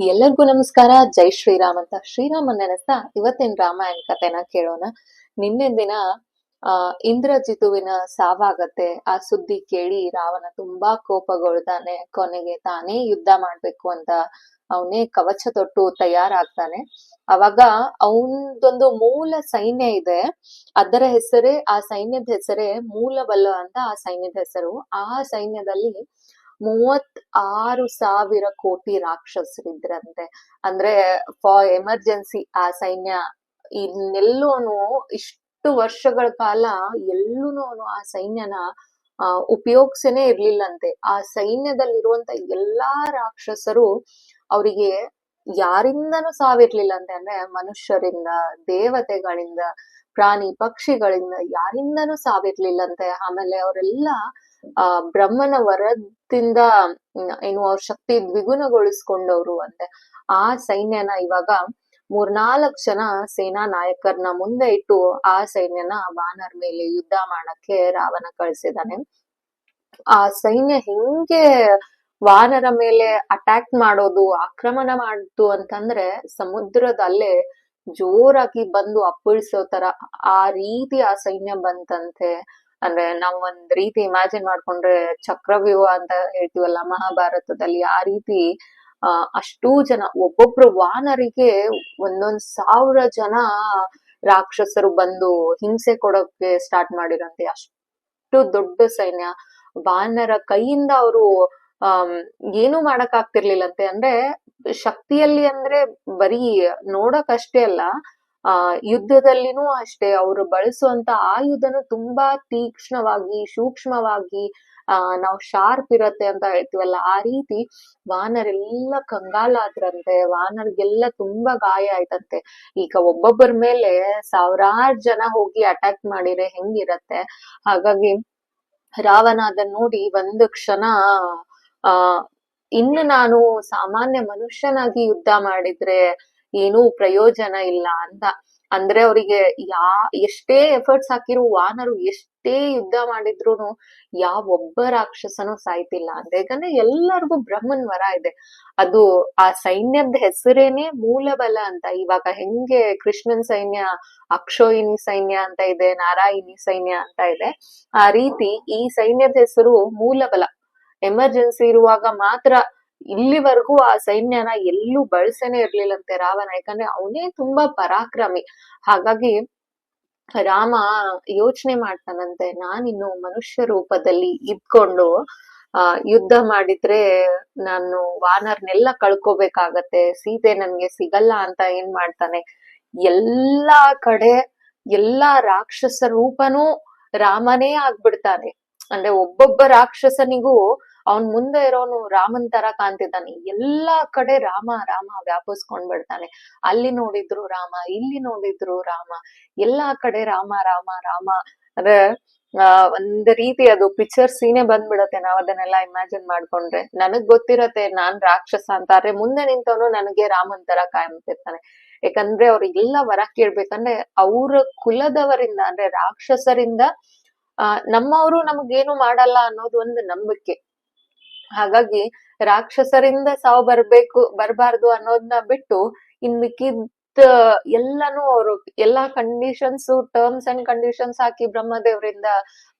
ಎಲ್ಲರಿಗೂ ನಮಸ್ಕಾರ. ಜೈ ಶ್ರೀರಾಮ್ ಅಂತ. ಶ್ರೀರಾಮ ನೆನೆಸ್ತಾ ಇವತ್ತಿನ ರಾಮಾಯಣ ಕಥೆನ ಕೇಳೋಣ. ನಿನ್ನೆ ದಿನ, ಆ, ಇಂದ್ರಜಿತುವಿನ ಸಾವಾಗತ್ತೆ. ಆ ಸುದ್ದಿ ಕೇಳಿ ರಾವಣ ತುಂಬಾ ಕೋಪಗೊಳ್ತಾನೆ ಕೊನೆಗೆ ತಾನೇ ಯುದ್ಧ ಮಾಡ್ಬೇಕು ಅಂತ ಅವನೇ ಕವಚ ತೊಟ್ಟು ತಯಾರಾಗ್ತಾನೆ. ಅವಾಗ ಅವನದೊಂದು ಮೂಲ ಸೈನ್ಯ ಇದೆ. ಅದರ ಹೆಸರೇ, ಆ ಸೈನ್ಯದ ಹೆಸರೇ ಮೂಲಬಲ್ಲ ಅಂತ ಆ ಸೈನ್ಯದ ಹೆಸರು. ಆ ಸೈನ್ಯದಲ್ಲಿ ಮೂವತ್ ಆರು ಸಾವಿರ ಕೋಟಿ ರಾಕ್ಷಸರಿದ್ರಂತೆ. ಅಂದ್ರೆ ಫಾರ್ ಎಮರ್ಜೆನ್ಸಿ ಆ ಸೈನ್ಯ ಇನ್ನೆಲ್ಲೂನು ಇಷ್ಟು ವರ್ಷಗಳ ಕಾಲ ಎಲ್ಲೂನು ಅವನು ಆ ಸೈನ್ಯನ ಉಪಯೋಗಿಸನೇ ಇರ್ಲಿಲ್ಲಂತೆ. ಆ ಸೈನ್ಯದಲ್ಲಿರುವಂತ ಎಲ್ಲಾ ರಾಕ್ಷಸರು ಅವರಿಗೆ ಯಾರಿಂದನೂ ಸಾವಿರ್ಲಿಲ್ಲಂತೆ. ಅಂದ್ರೆ, ಮನುಷ್ಯರಿಂದ, ದೇವತೆಗಳಿಂದ, ಪ್ರಾಣಿ ಪಕ್ಷಿಗಳಿಂದ ಯಾರಿಂದನೂ ಸಾವಿರ್ಲಿಲ್ಲಂತೆ. ಆಮೇಲೆ ಅವರೆಲ್ಲ, ಆ, ಬ್ರಹ್ಮನ ವರದಿಂದ ಮ್, ಏನು ಅವ್ರ ಶಕ್ತಿ ದ್ವಿಗುಣಗೊಳಿಸ್ಕೊಂಡವ್ರು ಅಂತೆ ಆ ಸೈನ್ಯನ ಇವಾಗ ಮೂರ್ನಾಲ್ಕು ಜನ ಸೇನಾ ನಾಯಕರನ್ನ ಮುಂದೆ ಇಟ್ಟು ಆ ಸೈನ್ಯನ ವಾನರ್ ಮೇಲೆ ಯುದ್ಧ ಮಾಡಕ್ಕೆ ರಾವಣ ಕಳಿಸಿದಾನೆ. ಆ ಸೈನ್ಯ ಹೆಂಗೆ ವಾನರ ಮೇಲೆ ಅಟ್ಯಾಕ್ ಮಾಡೋದು ಆಕ್ರಮಣ ಮಾಡುದು ಅಂತಂದ್ರೆ ಸಮುದ್ರದಲ್ಲೇ ಜೋರಾಗಿ ಬಂದು ಅಪ್ಪಳಿಸೋ ತರ ಆ ರೀತಿ ಆ ಸೈನ್ಯ ಬಂತಂತೆ. ಅಂದ್ರೆ ನಾವ್ ಒಂದ್ ರೀತಿ ಇಮ್ಯಾಜಿನ್ ಮಾಡ್ಕೊಂಡ್ರೆ ಚಕ್ರವ್ಯೂಹ ಅಂತ ಹೇಳ್ತೀವಲ್ಲ ಮಹಾಭಾರತದಲ್ಲಿ, ಆ ರೀತಿ, ಆ, ಅಷ್ಟೂ ಜನ, ಒಬ್ಬೊಬ್ರು ವಾನರಿಗೆ ಒಂದೊಂದ್ ಸಾವಿರ ಜನ ರಾಕ್ಷಸರು ಬಂದು ಹಿಂಸೆ ಕೊಡೋಕೆ ಸ್ಟಾರ್ಟ್ ಮಾಡಿರಂತೆ. ಅಷ್ಟು ದೊಡ್ಡ ಸೈನ್ಯ. ವಾನರ ಕೈಯಿಂದ ಅವರು ಆ ಏನು ಮಾಡಕ್ ಆಗ್ತಿರ್ಲಿಲ್ಲಂತೆ. ಅಂದ್ರೆ ಶಕ್ತಿಯಲ್ಲಿ ಅಂದ್ರೆ ಬರೀ ನೋಡಕ್ ಅಷ್ಟೇ ಅಲ್ಲ ಆ, ಯುದ್ಧದಲ್ಲಿನೂ ಅಷ್ಟೇ ಅವರು ಬಳಸುವಂತ ಆಯುಧನು ತುಂಬಾ ತೀಕ್ಷ್ಣವಾಗಿ, ಸೂಕ್ಷ್ಮವಾಗಿ, ಆ, ನಾವು ಶಾರ್ಪ್ ಇರತ್ತೆ ಅಂತ ಹೇಳ್ತೀವಲ್ಲ, ಆ ರೀತಿ ವಾನರೆಲ್ಲ ಕಂಗಾಲಾದ್ರಂತೆ, ವಾನರ್ಗೆಲ್ಲ ತುಂಬಾ ಗಾಯ ಆಯ್ತಂತೆ. ಈಗ ಒಬ್ಬೊಬ್ಬರ ಮೇಲೆ ಸಾವಿರಾರು ಜನ ಹೋಗಿ ಅಟ್ಯಾಕ್ ಮಾಡಿದ್ರೆ ಹೆಂಗಿರತ್ತೆ? ಹಾಗಾಗಿ ರಾವಣ ಅದನ್ನ ನೋಡಿ ಒಂದು ಕ್ಷಣ, ಆ, ಇನ್ನು ನಾನು ಸಾಮಾನ್ಯ ಮನುಷ್ಯನಾಗಿ ಯುದ್ಧ ಮಾಡಿದ್ರೆ ಏನೂ ಪ್ರಯೋಜನ ಇಲ್ಲ ಅಂತ. ಅಂದ್ರೆ ಅವರಿಗೆ ಯಾ, ಎಷ್ಟೇ ಎಫರ್ಟ್ಸ್ ಹಾಕಿರೋ ವಾನರು ಎಷ್ಟೇ ಯುದ್ಧ ಮಾಡಿದ್ರು ಯಾವ ಒಬ್ಬ ರಾಕ್ಷಸನೂ ಸಾಯ್ತಿಲ್ಲ. ಅಂತ ಯಾಕಂದ್ರೆ ಎಲ್ಲರಿಗೂ ಬ್ರಹ್ಮನ್ ವರ ಇದೆ. ಅದು ಆ ಸೈನ್ಯದ ಹೆಸರೇನೆ ಮೂಲಬಲ ಅಂತ. ಇವಾಗ ಹೆಂಗೆ ಕೃಷ್ಣನ್ ಸೈನ್ಯ ಅಕ್ಷೋಯಿನಿ ಸೈನ್ಯ ಅಂತ ಇದೆ, ನಾರಾಯಣಿ ಸೈನ್ಯ ಅಂತ ಇದೆ, ಆ ರೀತಿ ಈ ಸೈನ್ಯದ ಹೆಸರು ಮೂಲಬಲ. ಎಮರ್ಜೆನ್ಸಿ ಇರುವಾಗ ಮಾತ್ರ ಇಲ್ಲಿವರೆಗೂ ಆ ಸೈನ್ಯನ ಎಲ್ಲೂ ಬಳಸೇನೆ ಇರ್ಲಿಲ್ಲಂತೆ ರಾವಣ. ಯಾಕಂದ್ರೆ ಅವನೇ ತುಂಬಾ ಪರಾಕ್ರಮಿ. ಹಾಗಾಗಿ ರಾಮ ಯೋಚನೆ ಮಾಡ್ತಾನಂತೆ, ನಾನಿನ್ನು ಮನುಷ್ಯ ರೂಪದಲ್ಲಿ ಇದ್ಕೊಂಡು, ಆ, ಯುದ್ಧ ಮಾಡಿದ್ರೆ ನಾನು ವಾನರ್ನೆಲ್ಲ ಕಳ್ಕೋಬೇಕಾಗತ್ತೆ, ಸೀತೆ ನನ್ಗೆ ಸಿಗಲ್ಲ ಅಂತ ಏನ್ ಮಾಡ್ತಾನೆ. ಎಲ್ಲಾ ಕಡೆ ಎಲ್ಲಾ ರಾಕ್ಷಸ ರೂಪನೂ ರಾಮನೇ ಆಗ್ಬಿಡ್ತಾನೆ. ಅಂದ್ರೆ ಒಬ್ಬೊಬ್ಬ ರಾಕ್ಷಸನಿಗೂ ಅವನ್ ಮುಂದೆ ಇರೋನು ರಾಮನ್ ತರ ಕಾಣ್ತಿದ್ದಾನೆ. ಎಲ್ಲಾ ಕಡೆ ರಾಮ ರಾಮ ವ್ಯಾಪಿಸ್ಕೊಂಡ್ ಬಿಡ್ತಾನೆ. ಅಲ್ಲಿ ನೋಡಿದ್ರು ರಾಮ, ಇಲ್ಲಿ ನೋಡಿದ್ರು ರಾಮ. ಎಲ್ಲಾ ಕಡೆ ರಾಮ ರಾಮ ರಾಮ. ಅಂದ್ರೆ ಒಂದ್ ರೀತಿ ಅದು ಪಿಕ್ಚರ್ ಸೀನೆ ಬಂದ್ಬಿಡತ್ತೆ. ನಾವ್ ಅದನ್ನೆಲ್ಲ ಇಮ್ಯಾಜಿನ್ ಮಾಡ್ಕೊಂಡ್ರೆ. ನನಗ್ ಗೊತ್ತಿರತ್ತೆ, ನಾನ್ ರಾಕ್ಷಸ ಅಂತ. ಆದ್ರೆ ಮುಂದೆ ನಿಂತವನು ನನಗೆ ರಾಮನ್ ತರ ಕಾಯ್ತಿರ್ತಾನೆ ಯಾಕಂದ್ರೆ ಅವ್ರು ಎಲ್ಲ ವರ ಕೇಳ್ಬೇಕಂದ್ರೆ ಅವ್ರ ಕುಲದವರಿಂದ, ಅಂದ್ರೆ ರಾಕ್ಷಸರಿಂದ, ಆ, ನಮ್ಮವರು ನಮಗೇನು ಮಾಡಲ್ಲ ಅನ್ನೋದು ಒಂದು ನಂಬಿಕೆ. ಹಾಗಾಗಿ ರಾಕ್ಷಸರಿಂದ ಸಾವು ಬರ್ಬೇಕು, ಬರಬಾರ್ದು ಅನ್ನೋದನ್ನ ಬಿಟ್ಟು ಇನ್ ಮಿಕ್ಕಿದ್ ಎಲ್ಲಾನು ಅವರು ಎಲ್ಲಾ ಕಂಡೀಷನ್ಸ್, ಟರ್ಮ್ಸ್ ಅಂಡ್ ಕಂಡೀಷನ್ಸ್ ಹಾಕಿ ಬ್ರಹ್ಮದೇವರಿಂದ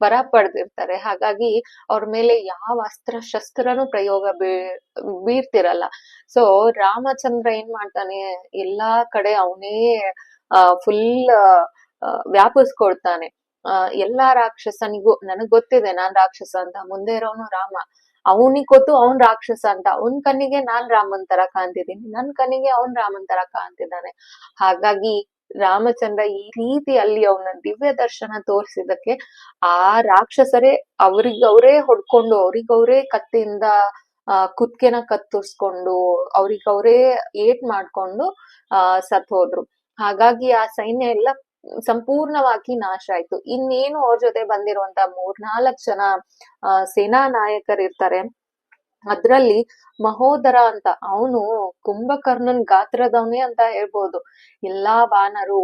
ಬರ ಪಡೆದಿರ್ತಾರೆ. ಹಾಗಾಗಿ ಅವ್ರ ಮೇಲೆ ಯಾವ ಅಸ್ತ್ರ ಶಸ್ತ್ರನು ಪ್ರಯೋಗ ಬೀ, ಬೀರ್ತಿರಲ್ಲ. ಸೊ ರಾಮಚಂದ್ರ ಏನ್ ಮಾಡ್ತಾನೆ, ಎಲ್ಲಾ ಕಡೆ ಅವನೇ ಫುಲ್ ವ್ಯಾಪಿಸ್ಕೊಳ್ತಾನೆ. ಎಲ್ಲಾ ರಾಕ್ಷಸನಿಗೂ, ನನಗ್ ಗೊತ್ತಿದೆ ನಾನ್ ರಾಕ್ಷಸ ಅಂತ, ಮುಂದೆ ಇರೋನು ರಾಮ. ಅವನಿಗ್ ಗೊತ್ತು, ಅವನ್ ರಾಕ್ಷಸ ಅಂತ. ಅವನ್ ಕಣ್ಣಿಗೆ ನಾನ್ ರಾಮನ್ ತರ ಕಾಣ್ತಿದ್ದೀನಿ, ನನ್ ಕಣ್ಣಿಗೆ ಅವನ್ ರಾಮನ್ ತರ ಕಾಣ್ತಿದ್ದಾನೆ. ಹಾಗಾಗಿ ರಾಮಚಂದ್ರ ಈ ರೀತಿ ಅಲ್ಲಿ ಅವನ ದಿವ್ಯ ದರ್ಶನ ತೋರಿಸಿದಕ್ಕೆ ಆ ರಾಕ್ಷಸರೇ ಅವ್ರಿಗವ್ರೇ ಹೊಡ್ಕೊಂಡು ಅವ್ರಿಗವ್ರೇ ಕತ್ತಿಯಿಂದ, ಆ ಕುತ್ಕೆನ ಕತ್ತರಿಸ್ಕೊಂಡು ಅವ್ರಿಗವ್ರೇ ಏಟ್ ಮಾಡ್ಕೊಂಡು, ಆ ಸತ್ ಹೋದ್ರು ಹಾಗಾಗಿ ಆ ಸೈನ್ಯ ಎಲ್ಲ ಸಂಪೂರ್ಣವಾಗಿ ನಾಶ ಆಯ್ತು. ಇನ್ನೇನು ಅವ್ರ ಜೊತೆ ಬಂದಿರುವಂತ ಮೂರ್ನಾಲ್ಕ್ ಜನ ಸೇನಾ ನಾಯಕರಿರ್ತಾರೆ. ಅದ್ರಲ್ಲಿ ಮಹೋದರ ಅಂತ, ಅವನು ಕುಂಭಕರ್ಣನ್ ಗಾತ್ರದವನೇ ಅಂತ ಹೇಳ್ಬೋದು. ಎಲ್ಲಾ ವಾನರು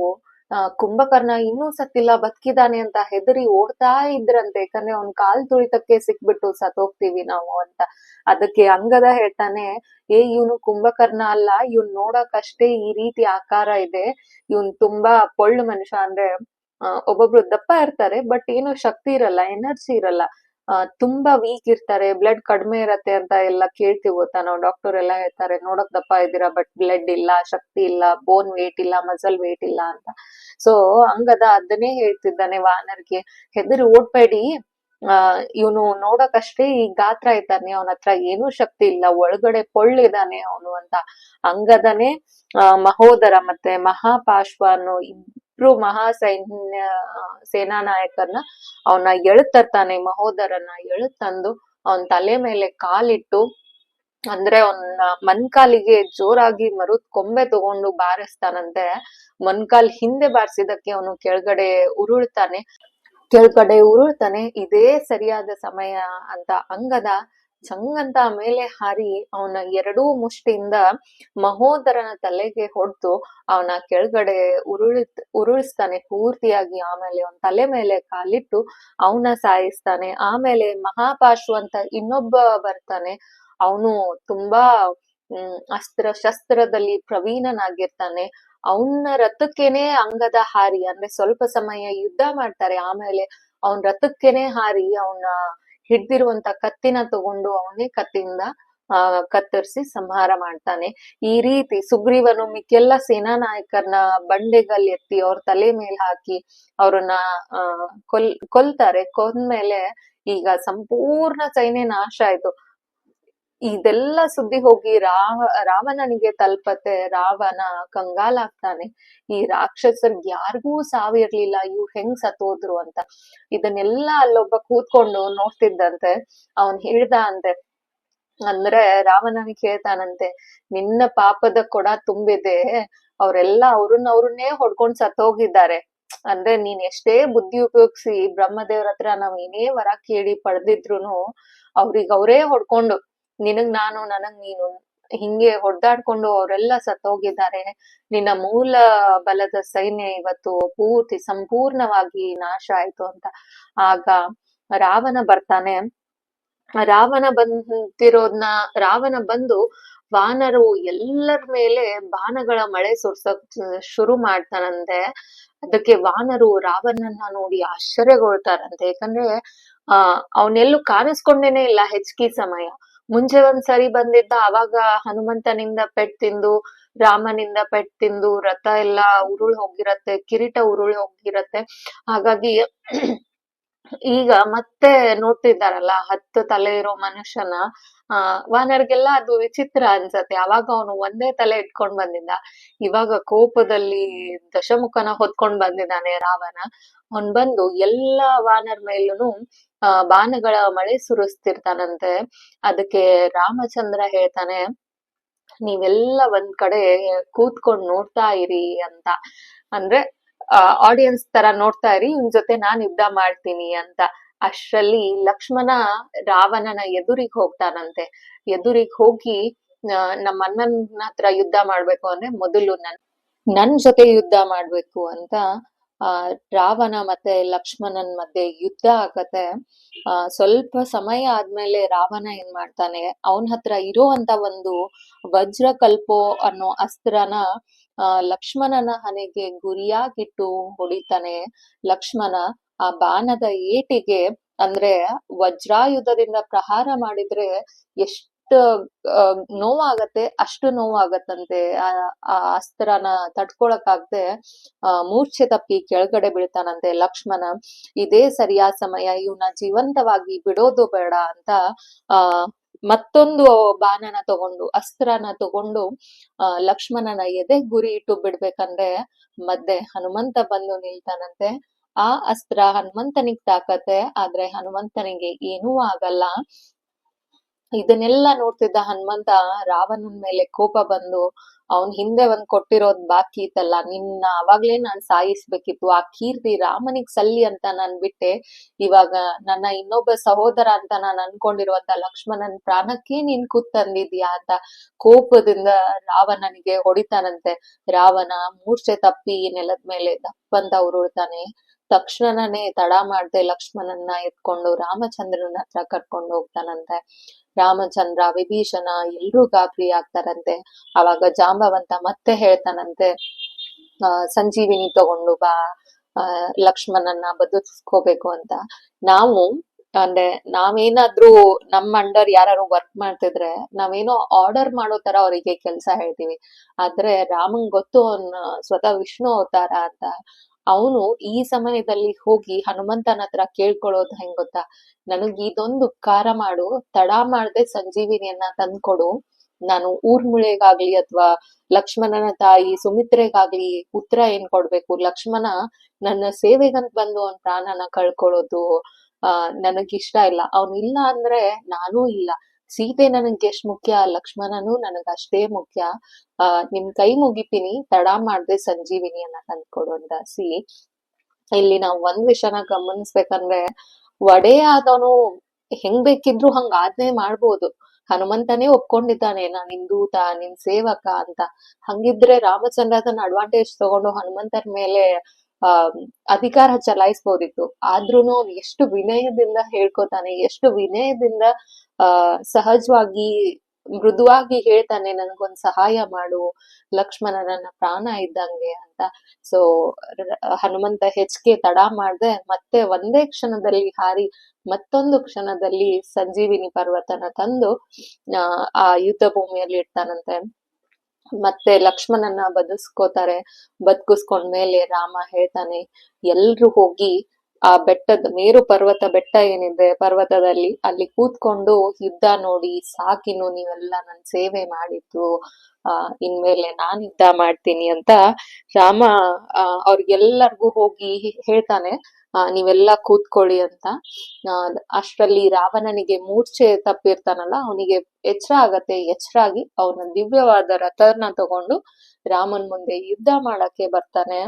ಕುಂಭಕರ್ಣ ಇನ್ನೂ ಸತ್ತಿಲ್ಲ ಬದುಕಿದಾನೆ ಅಂತ ಹೆದರಿ ಓಡ್ತಾ ಇದ್ರಂತೆ. ಯಾಕಂದ್ರೆ ಅವ್ನ್ ಕಾಲ್ ತುಳಿತಕ್ಕೆ ಸಿಕ್ಬಿಟ್ಟು ಸತ್ತೋಗ್ತೀವಿ ನಾವು ಅಂತ. ಅದಕ್ಕೆ ಅಂಗದ ಹೇಳ್ತಾನೆ, ಏ, ಇವನು ಕುಂಭಕರ್ಣ ಅಲ್ಲ, ಇವ್ನ್ ನೋಡಕ್ಕಷ್ಟೇ ಈ ರೀತಿ ಆಕಾರ ಇದೆ. ಇವನ್ ತುಂಬಾ ಪೊಳ್ಳು ಮನುಷ್ಯ ಅಂದ್ರೆ ಒಬ್ಬೊಬ್ರು ದಪ್ಪ ಇರ್ತಾರೆ, ಬಟ್ ಏನು ಶಕ್ತಿ ಇರಲ್ಲ, ಎನರ್ಜಿ ಇರಲ್ಲ. ತುಂಬಾ ವೀಕ್ ಇರ್ತಾರೆ ಬ್ಲಡ್ ಕಡಿಮೆ ಇರತ್ತೆ ಅಂತ ಎಲ್ಲ ಕೇಳ್ತೀವಿ ಗೊತ್ತಾ? ನಾವು ಡಾಕ್ಟರ್ ಎಲ್ಲ ಹೇಳ್ತಾರೆ, ನೋಡಕ್ ದಪ್ಪ ಇದ್ದೀರಾ ಬಟ್ ಬ್ಲಡ್ ಇಲ್ಲ, ಶಕ್ತಿ ಇಲ್ಲ ಬೋನ್ ವೇಟ್ ಇಲ್ಲ ಮಸಲ್ ವೇಟ್ ಇಲ್ಲ ಅಂತ. ಸೊ ಹಂಗದ ಅದನ್ನೇ ಹೇಳ್ತಿದ್ದಾನೆ ವಾನರ್ಗೆ, ಹೆದರಿ, ಓಡ್ಬೇಡಿ. ಆ, ಇವನು ನೋಡಕಷ್ಟೇ ಈ ಗಾತ್ರ ಇದ್ದಾನೆ, ಅವನ ಹತ್ರ ಏನೂ ಶಕ್ತಿ ಇಲ್ಲ, ಒಳಗಡೆ ಪೊಳ್ಳಿದಾನೆ ಅವನು ಅಂತ. ಅಂಗದನೆ ಮಹೋದರ ಮತ್ತೆ ಮಹಾಪಾಶ್ವ ಅನ್ನೋ ಇಬ್ರು ಮಹಾ ಸೈನ್ಯ ಸೇನಾ ನಾಯಕರನ್ನ ಅವನ ಎಳುತ್ತರ್ತಾನೆ ಮಹೋದರನ ಎಳುತ್ತಂದು ಅವನ ತಲೆ ಮೇಲೆ ಕಾಲಿಟ್ಟು, ಅಂದ್ರೆ ಅವನ್ನ ಮನ್ಕಾಲಿಗೆ ಜೋರಾಗಿ ಮರುದ್ ಕೊಂಬೆ ತಗೊಂಡು ಬಾರಿಸ್ತಾನಂತೆ. ಮನ್ಕಾಲ್ ಹಿಂದೆ ಬಾರಿಸಿದಕ್ಕೆ ಅವನು ಕೆಳಗಡೆ ಉರುಳ್ತಾನೆ. ಕೆಳಗಡೆ ಉರುಳ್ತಾನೆ, ಇದೇ ಸರಿಯಾದ ಸಮಯ ಅಂತ ಅಂಗದ ಚಂಗಂತ ಮೇಲೆ ಹಾರಿ ಅವನ ಎರಡೂ ಮುಷ್ಟಿಯಿಂದ ಮಹೋದರನ ತಲೆಗೆ ಹೊಡೆದು ಅವನ ಕೆಳಗಡೆ ಉರುಳಿ ಉರುಳಿಸ್ತಾನೆ ಪೂರ್ತಿಯಾಗಿ. ಆಮೇಲೆ ಅವನ ತಲೆ ಮೇಲೆ ಕಾಲಿಟ್ಟು ಅವನ ಸಾಯಿಸ್ತಾನೆ. ಆಮೇಲೆ ಮಹಾಪಾಶು ಅಂತ ಇನ್ನೊಬ್ಬ ಬರ್ತಾನೆ. ಅವನು ತುಂಬಾ ಅಸ್ತ್ರ ಶಸ್ತ್ರದಲ್ಲಿ ಪ್ರವೀಣನಾಗಿರ್ತಾನೆ. ಅವನ ರಥಕ್ಕೇನೆ ಅಂಗದ ಹಾರಿ, ಅಂದ್ರೆ ಸ್ವಲ್ಪ ಸಮಯ ಯುದ್ಧ ಮಾಡ್ತಾರೆ, ಆಮೇಲೆ ಅವನ್ ರಥಕ್ಕೇನೆ ಹಾರಿ, ಅವನ ಹಿಡ್ದಿರುವಂತ ಕತ್ತಿನ ತಗೊಂಡು ಅವನೇ ಕತ್ತಿಯಿಂದ ಆ, ಕತ್ತರಿಸಿ ಸಂಹಾರ ಮಾಡ್ತಾನೆ. ಈ ರೀತಿ ಸುಗ್ರೀವನು ಮಿಕ್ಕೆಲ್ಲ ಸೇನಾ ನಾಯಕರನ್ನ ಬಂಡೆಗಲ್ ಎತ್ತಿ ಅವ್ರ ತಲೆ ಮೇಲೆ ಹಾಕಿ ಅವ್ರನ್ನ, ಆ, ಕೊಲ್, ಕೊಲ್ತಾರೆ. ಕೊಂದ್ಮೇಲೆ ಈಗ ಸಂಪೂರ್ಣ ಸೈನ್ಯ ನಾಶ ಆಯ್ತು. ಇದೆಲ್ಲ ಸುದ್ದಿ ಹೋಗಿ ರಾವ ರಾವಣನಿಗೆ ತಲ್ಪತ್ತೆ, ರಾವಣ ಕಂಗಾಲಾಗ್ತಾನೆ ಈ ರಾಕ್ಷಸರ್ಗ್ ಯಾರಿಗೂ ಸಾವಿರ್ಲಿಲ್ಲ ಇವ್ ಹೆಂಗ್ ಸತ್ತೋದ್ರು ಅಂತ. ಇದನ್ನೆಲ್ಲ ಅಲ್ಲೊಬ್ಬ ಕೂತ್ಕೊಂಡು ನೋಡ್ತಿದ್ದಂತೆ, ಅವನ್ ಹೇಳ್ದ ಅಂತೆ, ಅಂದ್ರೆ ರಾವಣನಿಗೆ ಹೇಳ್ತಾನಂತೆ, ನಿನ್ನ ಪಾಪದ ಕೊಡ ತುಂಬಿದೆ. ಅವ್ರೆಲ್ಲಾ ಅವ್ರನ್ನ ಅವ್ರನ್ನೇ ಹೊಡ್ಕೊಂಡ್ ಸತ್ತೋಗಿದ್ದಾರೆ. ಅಂದ್ರೆ ನೀನ್ ಎಷ್ಟೇ ಬುದ್ಧಿ ಉಪಯೋಗಿಸಿ, ಬ್ರಹ್ಮದೇವ್ರ ಹತ್ರ ನಾವ್ ಏನೇ ವರ ಕೇಳಿ ಪಡೆದಿದ್ರು ಅವ್ರಿಗ್ ಅವರೇ ಹೊಡ್ಕೊಂಡು ನಿನಗ್ ನಾನು, ನನಗ್ ನೀನು. ಹಿಂಗೆ ಹೊಡ್ದಾಡ್ಕೊಂಡು ಅವರೆಲ್ಲ ಸತ್ತೋಗಿದ್ದಾರೆ. ನಿನ್ನ ಮೂಲ ಬಲದ ಸೈನ್ಯ ಇವತ್ತು ಪೂರ್ತಿ, ಸಂಪೂರ್ಣವಾಗಿ ನಾಶ ಆಯ್ತು ಅಂತ. ಆಗ ರಾವಣ ಬರ್ತಾನೆ. ರಾವಣ ಬಂದಿರೋದ್ನ, ರಾವಣ ಬಂದು ವಾನರು ಎಲ್ಲರ ಮೇಲೆ ಬಾಣಗಳ ಮಳೆ ಸುರ್ಸಕ್ ಶುರು ಮಾಡ್ತಾನಂತೆ. ಅದಕ್ಕೆ ವಾನರು ರಾವಣನ್ನ ನೋಡಿ ಆಶ್ಚರ್ಯಗೊಳ್ತಾರಂತೆ. ಯಾಕಂದ್ರೆ, ಆ, ಅವನೆಲ್ಲೂ ಕಾಣಿಸ್ಕೊಂಡೇನೆ ಇಲ್ಲ ಹೆಚ್ಚಿಗೆ ಸಮಯ. ಮುಂಚೆ ಒಂದ್ ಸರಿ ಬಂದಿದ್ದ ಅವಾಗ ಹನುಮಂತನಿಂದ ಪೆಟ್ ತಿಂದು, ರಾಮನಿಂದ ಪೆಟ್ ತಿಂದು, ರಥ ಎಲ್ಲ ಉರುಳ್ ಹೋಗಿರತ್ತೆ, ಕಿರೀಟ ಉರುಳ್ ಹೋಗಿರತ್ತೆ. ಹಾಗಾಗಿ ಈಗ ಮತ್ತೆ ನೋಡ್ತಿದ್ದಾರಲ್ಲ, ಹತ್ತು ತಲೆ ಇರೋ ಮನುಷ್ಯನ, ಆ, ವಾನರ್ಗೆಲ್ಲ ಅದು ವಿಚಿತ್ರ ಅನ್ಸತ್ತೆ. ಅವಾಗ ಅವನು ಒಂದೇ ತಲೆ ಇಟ್ಕೊಂಡ್ ಬಂದಿದ್ದ. ಇವಾಗ ಕೋಪದಲ್ಲಿ ದಶಮುಖನ ಹೊತ್ಕೊಂಡ್ ಬಂದಿದ್ದಾನೆ ರಾವಣ. ಅವನ್ ಬಂದು ಎಲ್ಲಾ ವಾನರ್ ಮೇಲೂನು, ಆ, ಬಾಣಗಳ ಮಳೆ ಸುರಿಸ್ತಿರ್ತಾನಂತೆ. ಅದಕ್ಕೆ ರಾಮಚಂದ್ರ ಹೇಳ್ತಾನೆ, ನೀವೆಲ್ಲ ಒಂದ್ ಕಡೆ ಕೂತ್ಕೊಂಡ್ ನೋಡ್ತಾ ಇರಿ ಅಂತ. ಅಂದ್ರೆ ಆಡಿಯನ್ಸ್ ತರ ನೋಡ್ತಾ ಇರಿ, ಇವ್ನ ಜೊತೆ ನಾನ್ ಯುದ್ಧ ಮಾಡ್ತೀನಿ ಅಂತ. ಅಷ್ಟ್ರಲ್ಲಿ ಲಕ್ಷ್ಮಣ ರಾವಣನ ಎದುರಿಗೆ ಹೋಗ್ತಾನಂತೆ. ಎದುರಿಗೆ ಹೋಗಿ ನಮ್ಮ ಅಣ್ಣನ ಹತ್ರ ಯುದ್ಧ ಮಾಡ್ಬೇಕು ಅಂದ್ರೆ ಮೊದಲು ನನ್ ನನ್ ಜೊತೆ ಯುದ್ಧ ಮಾಡ್ಬೇಕು ಅಂತ ಆ, ರಾವಣ ಮತ್ತೆ ಲಕ್ಷ್ಮಣನ್ ಮಧ್ಯೆ ಯುದ್ಧ ಆಗತ್ತೆ. ಆ, ಸ್ವಲ್ಪ ಸಮಯ ಆದ್ಮೇಲೆ ರಾವಣ ಏನ್ ಮಾಡ್ತಾನೆ, ಅವನ ಹತ್ರ ಇರೋಂತ ಒಂದು ವಜ್ರ ಕಲ್ಪೋ ಅನ್ನೋ ಅಸ್ತ್ರನ, ಆ, ಲಕ್ಷ್ಮಣನ ಹಣೆಗೆ ಗುರಿಯಾಗಿಟ್ಟು ಹೊಡಿತಾನೆ ಲಕ್ಷ್ಮಣ. ಆ ಬಾಣದ ಏಟಿಗೆ ಅಂದ್ರೆ ವಜ್ರಾಯುಧದಿಂದ ಪ್ರಹಾರ ಮಾಡಿದ್ರೆ ಎಷ್ಟು ನೋವಾಗತ್ತೆ, ಅಷ್ಟು ನೋವಾಗತ್ತಂತೆ. ಆ ಅಸ್ತ್ರನ ತಡ್ಕೊಳಕಾಗ್ದೆ ಮೂರ್ಛೆ ತಪ್ಪಿ ಕೆಳಗಡೆ ಬೀಳ್ತಾನಂತೆ ಲಕ್ಷ್ಮಣ. ಇದೇ ಸರಿಯಾದ ಸಮಯ, ಇವನ ಜೀವಂತವಾಗಿ ಬಿಡೋದು ಬೇಡ ಅಂತ ಆ ಮತ್ತೊಂದು ಬಾಣನ ತಗೊಂಡು, ಅಸ್ತ್ರನ ತಗೊಂಡು ಲಕ್ಷ್ಮಣನ ಎದೆ ಗುರಿ ಇಟ್ಟು ಬಿಡ್ಬೇಕಂದ್ರೆ ಮಧ್ಯೆ ಹನುಮಂತ ಬಂದು ನಿಲ್ತಾನಂತೆ. ಆ ಅಸ್ತ್ರ ಹನುಮಂತನಿಗ್ ತಾಕತ್ತೆ, ಆದ್ರೆ ಹನುಮಂತನಿಗೆ ಏನೂ ಆಗಲ್ಲ. ಇದನ್ನೆಲ್ಲ ನೋಡ್ತಿದ್ದ ಹನುಮಂತ ರಾವಣನ್ ಮೇಲೆ ಕೋಪ ಬಂದು, ಅವನ್ ಹಿಂದೆ ಒಂದ್ ಕೊಟ್ಟಿರೋದ್ ಬಾಕಿ ಇತ್ತಲ್ಲ, ನಿನ್ನ ಅವಾಗ್ಲೇ ನಾನ್ ಸಾಯಿಸ್ಬೇಕಿತ್ತು. ಆ ಕೀರ್ತಿ ರಾಮನಿಗ್ ಸಲ್ಲಿ ಅಂತ ನಾನ್ ಬಿಟ್ಟೆ. ಇವಾಗ ನನ್ನ ಇನ್ನೊಬ್ಬ ಸಹೋದರ ಅಂತ ನಾನ್ ಅನ್ಕೊಂಡಿರುವಂತ ಲಕ್ಷ್ಮಣನ್ ಪ್ರಾಣಕ್ಕೆ ನೀನ್ ಕೂತಂದಿದ್ಯಾ ಅಂತ ಕೋಪದಿಂದ ರಾವಣನಿಗೆ ಹೊಡಿತಾನಂತೆ. ರಾವಣ ಮೂರ್ಛೆ ತಪ್ಪಿ ನೆಲದ ಮೇಲೆ ದಪ್ಪಂತ ಉರುಳ್ತಾನೆ. ತಕ್ಷಣನೇ ತಡ ಮಾಡ್ದೆ ಲಕ್ಷ್ಮಣನ್ನ ಎತ್ಕೊಂಡು ರಾಮಚಂದ್ರನ ಹತ್ರ ಕರ್ಕೊಂಡು ಹೋಗ್ತಾನಂತೆ. ರಾಮಚಂದ್ರ ವಿಭೀಷಣ ಎಲ್ರೂ ಗಾಬರಿ ಆಗ್ತಾರಂತೆ. ಅವಾಗ ಜಾಂಬವಂತ ಮತ್ತೆ ಹೇಳ್ತಾನಂತೆ, ಆ, ಸಂಜೀವಿನಿ ತಗೊಂಡು ಬಾ, ಆ, ಲಕ್ಷ್ಮಣನ್ನ ಬದುಕಿಸ್ಕೋಬೇಕು ಅಂತ. ನಾವು, ಅಂದ್ರೆ ನಾವೇನಾದ್ರೂ ನಮ್ಮ ಅಂಡರ್ ಯಾರು ವರ್ಕ್ ಮಾಡ್ತಿದ್ರೆ ನಾವೇನೋ ಆರ್ಡರ್ ಮಾಡೋ ತರ ಅವರಿಗೆ ಕೆಲಸ ಹೇಳ್ತೀವಿ. ಆದ್ರೆ ರಾಮನ್ ಗೊತ್ತು ಅವ್ನ ಸ್ವತಃ ವಿಷ್ಣು ಅವತಾರ ಅಂತ. ಅವನು ಈ ಸಮಯದಲ್ಲಿ ಹೋಗಿ ಹನುಮಂತನ ಹತ್ರ ಕೇಳ್ಕೊಳ್ಳೋದು ಹೆಂಗ್ ಗೊತ್ತಾ? ನನಗ್ ಇದೊಂದು ಉಪಕಾರ ಮಾಡು, ತಡ ಮಾಡದೆ ಸಂಜೀವಿನಿಯನ್ನ ತಂದ್ಕೊಡು. ನಾನು ಊರ್ಮುಳೆಗಾಗ್ಲಿ ಅಥವಾ ಲಕ್ಷ್ಮಣನ ತಾಯಿ ಸುಮಿತ್ರೆಗಾಗ್ಲಿ ಉತ್ತರ ಏನ್ ಕೊಡ್ಬೇಕು? ಲಕ್ಷ್ಮಣ ನನ್ನ ಸೇವೆಗಂತ ಬಂದು ಅವ್ನ್ ಪ್ರಾಣನ ಕಳ್ಕೊಳ್ಳೋದು ಆ, ನನಗಿಷ್ಟ ಇಲ್ಲ. ಅವ್ನ್ ಇಲ್ಲ ಅಂದ್ರೆ ನಾನು ಇಲ್ಲ. ಸೀತೆ ನನಗೆ ಎಷ್ಟ್ ಮುಖ್ಯ, ಲಕ್ಷ್ಮಣನು ನನಗೆ ಅಷ್ಟೇ ಮುಖ್ಯ. ಆ ನಿಮ್ ಕೈ ಮುಗಿತೀನಿ, ತಡ ಮಾಡ್ದೆ ಸಂಜೀವಿನಿಯನ್ನ ತಂದ್ಕೊಡು ಅಂತ ಸಿ ಇಲ್ಲಿ ನಾವ್ ಒಂದ್ ವಿಷಯನ ಗಮನಿಸ್ಬೇಕಂದ್ರೆ ಒಡೆಯ ಆದವನು ಹೆಂಗ್ ಬೇಕಿದ್ರು ಹಂಗ ಆಜ್ಞೆ ಮಾಡ್ಬೋದು. ಹನುಮಂತನೇ ಒಪ್ಕೊಂಡಿದ್ದಾನೆ, ನಿನ್ ದೂತ, ನಿನ್ ಸೇವಕ ಅಂತ. ಹಂಗಿದ್ರೆ ರಾಮಚಂದ್ರ ಅದನ್ನ ಅಡ್ವಾಂಟೇಜ್ ತಗೊಂಡು ಹನುಮಂತನ ಮೇಲೆ ಅಧಿಕಾರ ಚಲಾಯಿಸ್ಬೋದಿತ್ತು. ಆದ್ರೂನು ಅವ್ನು ಎಷ್ಟು ವಿನಯದಿಂದ ಹೇಳ್ಕೊತಾನೆ, ಎಷ್ಟು ವಿನಯದಿಂದ ಸಹಜವಾಗಿ, ಮೃದುವಾಗಿ ಹೇಳ್ತಾನೆ, ನನಗೊಂದ್ ಸಹಾಯ ಮಾಡು, ಲಕ್ಷ್ಮಣ ನನ್ನ ಪ್ರಾಣ ಇದ್ದಂಗೆ ಅಂತ. ಸೊ ಹನುಮಂತ ಹೆಚ್ಚಿಗೆ ತಡ ಮಾಡ್ದೆ, ಮತ್ತೆ ಒಂದೇ ಕ್ಷಣದಲ್ಲಿ ಹಾರಿ ಮತ್ತೊಂದು ಕ್ಷಣದಲ್ಲಿ ಸಂಜೀವಿನಿ ಪರ್ವತನ ತಂದು ಆ ಯುದ್ಧ ಭೂಮಿಯಲ್ಲಿ ಇಡ್ತಾನಂತೆ. ಮತ್ತೆ ಲಕ್ಷ್ಮಣನ ಬದುಸ್ಕೋತಾರೆ ಬದುಕಿಸ್ಕೊಂಡ್ಮೇಲೆ ರಾಮ ಹೇಳ್ತಾನೆ, ಎಲ್ರು ಹೋಗಿ ಆ ಬೆಟ್ಟದ ಮೇರು ಪರ್ವತ ಬೆಟ್ಟ ಏನಿದೆ ಪರ್ವತದಲ್ಲಿ ಅಲ್ಲಿ ಕೂತ್ಕೊಂಡು ಯುದ್ಧ ನೋಡಿ ಸಾಕಿನು ನೀವೆಲ್ಲ ನನ್ ಸೇವೆ ಮಾಡಿದ್ದು. ಆ, ಇನ್ಮೇಲೆ ನಾನ್ ಯುದ್ಧ ಮಾಡ್ತೀನಿ ಅಂತ ರಾಮ ಅವ್ರಿಗೆಲ್ಲರಿಗೂ ಹೋಗಿ ಹೇಳ್ತಾನೆ ನೀವೆಲ್ಲ ಕೂತ್ಕೊಳ್ಳಿ ಅಂತ. ಅಷ್ಟರಲ್ಲಿ ರಾವಣನಿಗೆ ಮೂರ್ಛೆ ತಪ್ಪಿರ್ತಾನಲ್ಲ, ಅವನಿಗೆ ಎಚ್ಚರ ಆಗತ್ತೆ, ಎಚ್ಚರ ಆಗಿ ಅವನ ದಿವ್ಯವಾದ ರಥನ ತಗೊಂಡು ರಾಮನ್ ಮುಂದೆ ಯುದ್ಧ ಮಾಡಕ್ಕೆ ಬರ್ತಾನೆ.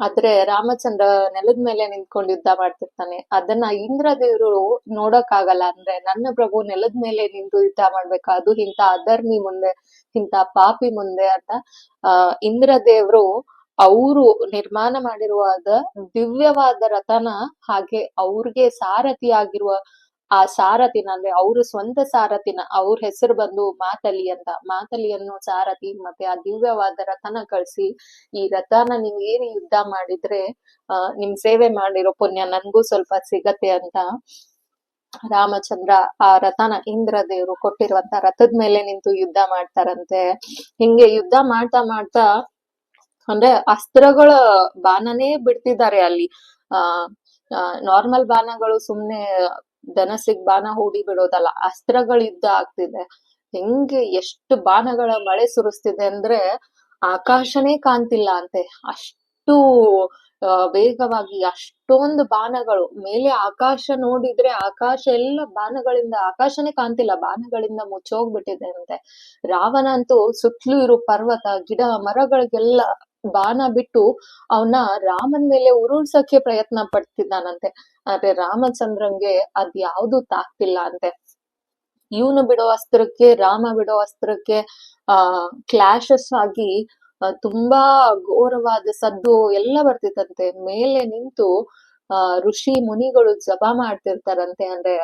ಆದ್ರೆ ರಾಮಚಂದ್ರ ನೆಲದ ಮೇಲೆ ನಿಂತ್ಕೊಂಡು ಯುದ್ಧ ಮಾಡ್ತಿರ್ತಾನೆ. ಅದನ್ನ ಇಂದ್ರದೇವರು ನೋಡಕ್ ಆಗಲ್ಲ ಅಂದ್ರೆ ನನ್ನ ಪ್ರಭು ನೆಲದ ಮೇಲೆ ನಿಂತು ಯುದ್ಧ ಮಾಡ್ಬೇಕಾ. ಅದು ಇಂತ ಅಧರ್ಮಿ ಮುಂದೆ ಇಂತ ಪಾಪಿ ಮುಂದೆ ಅಂತ, ಆ ಇಂದ್ರದೇವ್ರು ಅವರು ನಿರ್ಮಾಣ ಮಾಡಿರುವಾದ ದಿವ್ಯವಾದ ರಥನ ಹಾಗೆ ಅವ್ರಿಗೆ ಸಾರಥಿ ಆಗಿರುವ ಆ ಸಾರಥಿನ ಅಂದ್ರೆ ಅವ್ರ ಸ್ವಂತ ಸಾರಥಿನ, ಅವ್ರ ಹೆಸರು ಬಂದು ಮಾತಲಿ ಅಂತ. ಮಾತಲಿ ಅನ್ನೋ ಸಾರಥಿ ಮತ್ತೆ ಆ ದಿವ್ಯವಾದ ರಥನ ಕಳಿಸಿ, ಈ ರಥನ ನೀವ್ ಏನ್ ಯುದ್ಧ ಮಾಡಿದ್ರೆ, ಆ, ನಿಮ್ ಸೇವೆ ಮಾಡಿರೋ ಪುಣ್ಯ ನನ್ಗೂ ಸ್ವಲ್ಪ ಸಿಗತ್ತೆ ಅಂತ ರಾಮಚಂದ್ರ ಆ ರಥನ ಇಂದ್ರ ದೇವ್ರು ಕೊಟ್ಟಿರುವಂತ ರಥದ ಮೇಲೆ ನಿಂತು ಯುದ್ಧ ಮಾಡ್ತಾರಂತೆ. ಹಿಂಗೆ ಯುದ್ಧ ಮಾಡ್ತಾ ಮಾಡ್ತಾ ಅಂದ್ರೆ ಅಸ್ತ್ರಗಳ ಬಾಣನೇ ಬಿಡ್ತಿದ್ದಾರೆ ಅಲ್ಲಿ. ಆ ನಾರ್ಮಲ್ ಬಾಣಗಳು ಸುಮ್ನೆ ಧನಸಿಗ್ ಬಾಣ ಹೂಡಿ ಬಿಡೋದಲ್ಲ ಅಸ್ತ್ರಗಳಿದ್ದ ಆಗ್ತಿದೆ. ಹೆಂಗೆ ಎಷ್ಟು ಬಾಣಗಳ ಮಳೆ ಸುರಿಸ್ತಿದೆ ಅಂದ್ರೆ ಆಕಾಶನೇ ಕಾಣ್ತಿಲ್ಲ ಅಂತೆ. ಅಷ್ಟು ವೇಗವಾಗಿ ಅಷ್ಟೊಂದು ಬಾಣಗಳು. ಮೇಲೆ ಆಕಾಶ ನೋಡಿದ್ರೆ ಆಕಾಶ ಎಲ್ಲ ಬಾಣಗಳಿಂದ, ಆಕಾಶನೇ ಕಾಣ್ತಿಲ್ಲ, ಬಾಣಗಳಿಂದ ಮುಚ್ಚೋಗ್ಬಿಟ್ಟಿದೆ ಅಂತೆ. ರಾವಣ ಅಂತೂ ಸುತ್ತಲೂ ಇರೋ ಪರ್ವತ, ಗಿಡ, ಮರಗಳಿಗೆಲ್ಲ ಬಾಣ ಬಿಟ್ಟು ಅವನ್ನ ರಾಮನ್ ಮೇಲೆ ಉರುಳ್ಸಕ್ಕೆ ಪ್ರಯತ್ನ ಪಡ್ತಿದ್ದಾನಂತೆ. ಆದ್ರೆ ರಾಮಚಂದ್ರಂಗೆ ಅದ್ ಯಾವ್ದು ತಾಕ್ತಿಲ್ಲ ಅಂತೆ. ಇವನು ಬಿಡೋ ಅಸ್ತ್ರಕ್ಕೆ, ರಾಮ ಬಿಡೋ ಅಸ್ತ್ರಕ್ಕೆ, ಆ ಕ್ಲಾಶಸ್ ಆಗಿ ತುಂಬಾ ಘೋರವಾದ ಸದ್ದು ಎಲ್ಲ ಬರ್ತಿತ್ತಂತೆ. ಮೇಲೆ ನಿಂತು, ಆ, ಋಷಿ ಮುನಿಗಳು ಜಪ ಮಾಡ್ತಿರ್ತಾರಂತೆ. ಅಂದ್ರೆ,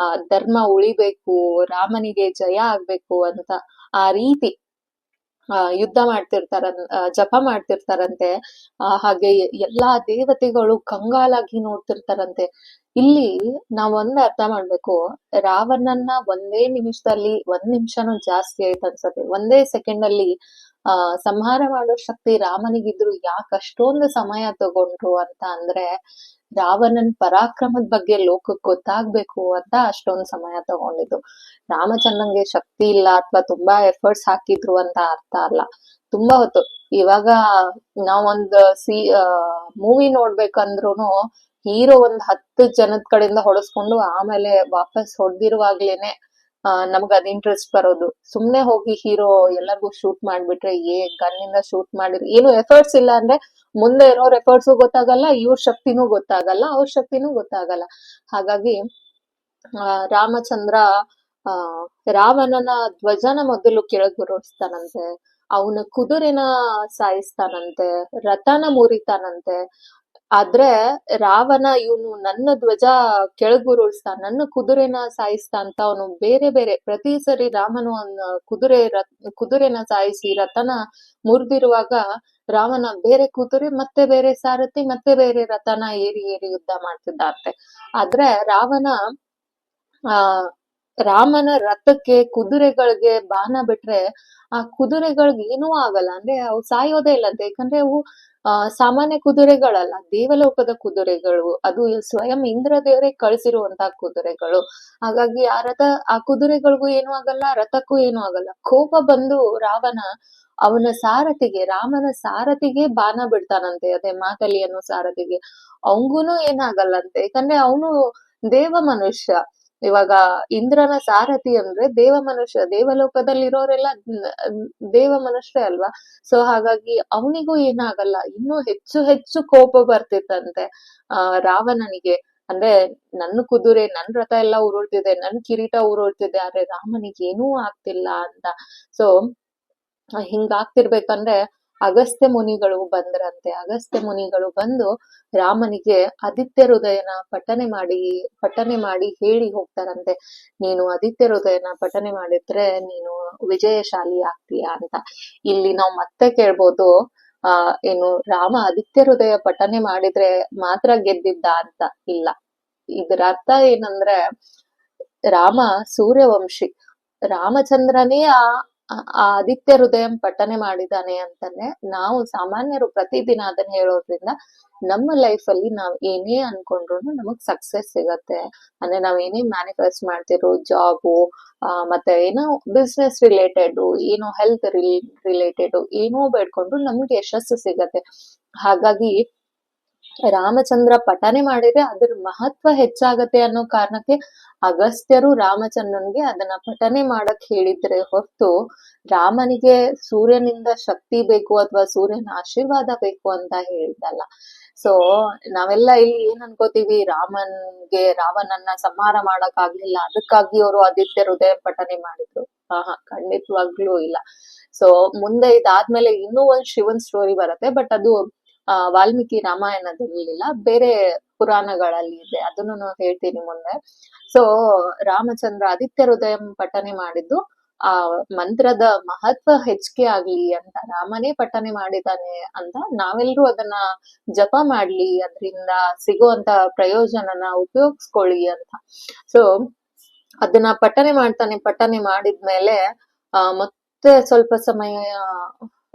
ಆ, ಧರ್ಮ ಉಳಿಬೇಕು, ರಾಮನಿಗೆ ಜಯ ಆಗ್ಬೇಕು ಅಂತ ಆ ರೀತಿ. ಯುದ್ಧ ಮಾಡ್ತಿರ್ತಾರ ಜಪ ಮಾಡ್ತಿರ್ತಾರಂತೆ. ಹಾಗೆ ಎಲ್ಲಾ ದೇವತೆಗಳು ಕಂಗಾಲಾಗಿ ನೋಡ್ತಿರ್ತಾರಂತೆ. ಇಲ್ಲಿ ನಾವೊಂದ್ ಅರ್ಥ ಮಾಡ್ಬೇಕು. ರಾವಣನ್ನ ಒಂದೇ ನಿಮಿಷದಲ್ಲಿ, ಒಂದ್ ನಿಮಿಷನೂ ಜಾಸ್ತಿ ಆಯ್ತು ಅನ್ಸತ್ತೆ. ಒಂದೇ ಸೆಕೆಂಡ್ ಅಲ್ಲಿ ಆ, ಸಂಹಾರ ಮಾಡೋ ಶಕ್ತಿ ರಾಮನಿಗಿದ್ರು ಯಾಕೆ ಅಷ್ಟೊಂದು ಸಮಯ ತಗೊಂಡ್ರು ಅಂತ ಅಂದ್ರೆ ರಾವಣನ್ ಪರಾಕ್ರಮದ ಬಗ್ಗೆ ಲೋಕಕ್ ಗೊತ್ತಾಗ್ಬೇಕು ಅಂತ ಅಷ್ಟೊಂದ್ ಸಮಯ ತಗೊಂಡಿದ್ದು. ರಾಮಚಂದ್ರಂಗೆ ಶಕ್ತಿ ಇಲ್ಲ ಅಥವಾ ತುಂಬಾ ಎಫರ್ಟ್ಸ್ ಹಾಕಿದ್ರು ಅಂತ ಅರ್ಥ ಅಲ್ಲ. ತುಂಬಾ ಹೊತ್ತು. ಇವಾಗ ನಾವೊಂದ್ ಸಿ ಮೂವಿ ನೋಡ್ಬೇಕಂದ್ರು ಹೀರೋ ಒಂದ್ ಹತ್ತು ಜನದ ಕಡೆಯಿಂದ ಹೊಡೆಸ್ಕೊಂಡು ಆಮೇಲೆ ವಾಪಸ್ ಹೊಡೆದಿರುವಾಗ್ಲೇನೆ ನಮ್ಗ್ ಅದ್ ಇಂಟ್ರೆಸ್ಟ್ ಬರೋದು. ಸುಮ್ನೆ ಹೋಗಿ ಹೀರೋ ಎಲ್ಲರಿಗೂ ಶೂಟ್ ಮಾಡ್ಬಿಟ್ರೆ ಏ ಗನ್ನಿಂದ ಶೂಟ್ ಮಾಡಿದ್ರು ಏನು ಎಫರ್ಟ್ಸ್ ಇಲ್ಲ ಅಂದ್ರೆ ಮುಂದೆ ಇರೋರ್ ಎಫರ್ಟ್ಸ್ ಗೊತ್ತಾಗಲ್ಲ, ಇವ್ರ ಶಕ್ತಿನೂ ಗೊತ್ತಾಗಲ್ಲ, ಅವ್ರ ಶಕ್ತಿನೂ ಗೊತ್ತಾಗಲ್ಲ. ಹಾಗಾಗಿ ರಾಮಚಂದ್ರ, ಆ, ರಾವಣನ ಧ್ವಜನ ಮೊದಲು ಕೆಳಗುರುಳಿಸ್ತಾನಂತೆ ಅವನ ಕುದುರೆನ ಸಾಯಿಸ್ತಾನಂತೆ, ರಥನ ಮುರಿತಾನಂತೆ. ಆದ್ರೆ ರಾವಣ ಇವನು ನನ್ನ ಧ್ವಜ ಕೆಳಗುರುಳಿಸ್ತಾ ನನ್ನ ಕುದುರೆನ ಸಾಯಿಸ್ತಾ ಅಂತ ಅವನು ಬೇರೆ ಬೇರೆ, ಪ್ರತಿ ಸರಿ ರಾಮನು ಕುದುರೆ ಕುದುರೆನ ಸಾಯಿಸಿ ರಥನ ಮುರಿದಿರುವಾಗ ರಾವಣ ಬೇರೆ ಕುದುರೆ, ಮತ್ತೆ ಬೇರೆ ಸಾರಥಿ, ಮತ್ತೆ ಬೇರೆ ರಥನ ಏರಿ ಏರಿ ಯುದ್ಧ ಮಾಡ್ತಿದ್ದ ಅಂತೆ ಆದ್ರೆ ರಾವಣ, ಆ, ರಾಮನ ರಥಕ್ಕೆ ಕುದುರೆಗಳಿಗೆ ಬಾಣ ಬಿಟ್ರೆ ಆ ಕುದುರೆಗಳಿಗೆ ಏನೂ ಆಗಲ್ಲ. ಅಂದ್ರೆ ಅವು ಸಾಯೋದೇ ಇಲ್ಲ ಅಂತ ಯಾಕಂದ್ರೆ ಅವು ಆ, ಸಾಮಾನ್ಯ ಕುದುರೆಗಳಲ್ಲ, ದೇವಲೋಕದ ಕುದುರೆಗಳು, ಅದು ಸ್ವಯಂ ಇಂದ್ರ ದೇವರೇ ಕಳಿಸಿರುವಂತಹ ಕುದುರೆಗಳು. ಹಾಗಾಗಿ ಆ ರಥ, ಆ ಕುದುರೆಗಳಿಗೂ ಏನೂ ಆಗಲ್ಲ ರಥಕ್ಕೂ ಏನೂ ಆಗಲ್ಲ. ಕೋಪ ಬಂದು ರಾವಣ ಅವನ ಸಾರಥಿಗೆ, ರಾಮನ ಸಾರಥಿಗೆ ಬಾಣ ಬಿಡ್ತಾನಂತೆ, ಅದೇ ಮಾತಲಿ ಅನ್ನೋ ಸಾರಥಿಗೆ. ಅವಂಗೂನು ಏನಾಗಲ್ಲಂತೆ, ಯಾಕಂದ್ರೆ ಅವನು ದೇವ ಮನುಷ್ಯ. ಇವಾಗ ಇಂದ್ರನ ಸಾರಥಿ ಅಂದ್ರೆ ದೇವ ಮನುಷ್ಯ ದೇವಲೋಕದಲ್ಲಿ ಇರೋರೆಲ್ಲ ದೇವ ಮನುಷ್ಯ ಅಲ್ವಾ? ಸೊ ಹಾಗಾಗಿ ಅವನಿಗೂ ಏನಾಗಲ್ಲ, ಇನ್ನೂ ಹೆಚ್ಚು ಹೆಚ್ಚು ಕೋಪ ಬರ್ತಿತ್ತಂತೆ, ಆ, ರಾವಣನಿಗೆ. ಅಂದ್ರೆ ನನ್ನ ಕುದುರೆ, ನನ್ ರಥ ಎಲ್ಲ ಉರುಳ್ತಿದೆ, ನನ್ ಕಿರೀಟ ಉರುಳ್ತಿದೆ, ಆದ್ರೆ ರಾಮನಿಗೆ ಏನೂ ಆಗ್ತಿಲ್ಲ ಅಂತ. ಸೊ ಹಿಂಗಾಗ್ತಿರ್ಬೇಕಂದ್ರೆ ಅಗಸ್ತ್ಯ ಮುನಿಗಳು ಬಂದ್ರಂತೆ. ಅಗಸ್ತ್ಯ ಮುನಿಗಳು ಬಂದು ರಾಮನಿಗೆ ಆದಿತ್ಯ ಹೃದಯನ ಪಠನೆ ಮಾಡಿ ಪಠನೆ ಮಾಡಿ ಹೇಳಿ ಹೋಗ್ತಾರಂತೆ. ನೀನು ಆದಿತ್ಯ ಹೃದಯನ ಪಠನೆ ಮಾಡಿದ್ರೆ ನೀನು ವಿಜಯಶಾಲಿ ಆಗ್ತೀಯ ಅಂತ. ಇಲ್ಲಿ ನಾವು ಮತ್ತೆ ಕೇಳ್ಬೋದು, ಆ, ಏನು ರಾಮ ಆದಿತ್ಯ ಹೃದಯ ಪಠನೆ ಮಾಡಿದ್ರೆ ಮಾತ್ರ ಗೆದ್ದಿದ್ದ ಅಂತ. ಇಲ್ಲ. ಇದರ ಅರ್ಥ ಏನಂದ್ರೆ ರಾಮ ಸೂರ್ಯವಂಶಿ. ರಾಮಚಂದ್ರನೇ ಆ ಆ- ಆದಿತ್ಯ ಹೃದಯಂ ಪಠನೆ ಮಾಡಿದಾನೆ ಅಂತಾನೆ ನಾವು ಸಾಮಾನ್ಯರು ಪ್ರತಿದಿನ ಅದನ್ನ ಹೇಳೋದ್ರಿಂದ ನಮ್ಮ ಲೈಫ್ ಅಲ್ಲಿ ನಾವ್ ಏನೇ ಅನ್ಕೊಂಡ್ರು ನಮಗ್ ಸಕ್ಸಸ್ ಸಿಗತ್ತೆ. ಅಂದ್ರೆ ನಾವ್ ಏನೇ ಮ್ಯಾನಿಫೆಸ್ಟ್ ಮಾಡ್ತಿರೋ ಜಾಬು ಮತ್ತೆ ಏನೋ ಬಿಸ್ನೆಸ್ ರಿಲೇಟೆಡ್ ಏನೋ ಹೆಲ್ತ್ ರಿಲೇಟೆಡ್ ಏನೋ ಬೇಡ್ಕೊಂಡ್ರು ನಮ್ಗೆ ಯಶಸ್ಸು ಸಿಗತ್ತೆ. ಹಾಗಾಗಿ ರಾಮಚಂದ್ರ ಪಠನೆ ಮಾಡಿದ್ರೆ ಅದ್ರ ಮಹತ್ವ ಹೆಚ್ಚಾಗತ್ತೆ ಅನ್ನೋ ಕಾರಣಕ್ಕೆ ಅಗಸ್ತ್ಯರು ರಾಮಚಂದ್ರನ್ಗೆ ಅದನ್ನ ಪಠನೆ ಮಾಡಕ್ ಹೇಳಿದ್ರೆ ಹೊರತು ರಾಮನಿಗೆ ಸೂರ್ಯನಿಂದ ಶಕ್ತಿ ಬೇಕು ಅಥವಾ ಸೂರ್ಯನ ಆಶೀರ್ವಾದ ಬೇಕು ಅಂತ ಹೇಳಿದ್ದಲ್ಲ. ಸೊ ನಾವೆಲ್ಲ ಇಲ್ಲಿ ಏನ್ ಅನ್ಕೋತೀವಿ? ರಾಮನ್ಗೆ, ರಾವಣನ್ನ ಸಂಹಾರ ಮಾಡಕ್ ಆಗ್ಲಿಲ್ಲ. ಅದಕ್ಕಾಗಿ ಅವರು ಆದಿತ್ಯ ಹೃದಯ ಪಠನೆ ಮಾಡಿದ್ರು. ಆಹಾ, ಖಂಡಿತವಾಗ್ಲೂ ಇಲ್ಲ. ಸೊ ಮುಂದೆ ಇದಾದ್ಮೇಲೆ ಇನ್ನೂ ಒಂದ್ ಶಿವನ್ ಸ್ಟೋರಿ ಬರುತ್ತೆ ಬಟ್ ಅದು ಆ, ವಾಲ್ಮೀಕಿ ರಾಮಾಯಣದಲ್ಲಿಲ್ಲ, ಬೇರೆ ಪುರಾಣಗಳಲ್ಲಿ ಇದೆ. ಅದನ್ನು ನಾನು ಹೇಳ್ತೀನಿ ಮುಂದೆ. ಸೊ ರಾಮಚಂದ್ರ ಆದಿತ್ಯ ಹೃದಯ ಪಠನೆ ಮಾಡಿದ್ದು, ಆ, ಮಂತ್ರದ ಮಹತ್ವ ಹೆಚ್ಚಿಗೆ ಆಗ್ಲಿ ಅಂತ, ರಾಮನೇ ಪಠನೆ ಮಾಡಿದಾನೆ ಅಂತ ನಾವೆಲ್ಲರೂ ಅದನ್ನ ಜಪ ಮಾಡ್ಲಿ, ಅದರಿಂದ ಸಿಗುವಂತ ಪ್ರಯೋಜನನ ಉಪಯೋಗಿಸ್ಕೊಳ್ಳಿ ಅಂತ. ಸೊ ಅದನ್ನ ಪಠನೆ ಮಾಡ್ತಾನೆ, ಪಠನೆ ಮಾಡಿದ್ಮೇಲೆ, ಆ, ಮತ್ತೆ ಸ್ವಲ್ಪ ಸಮಯ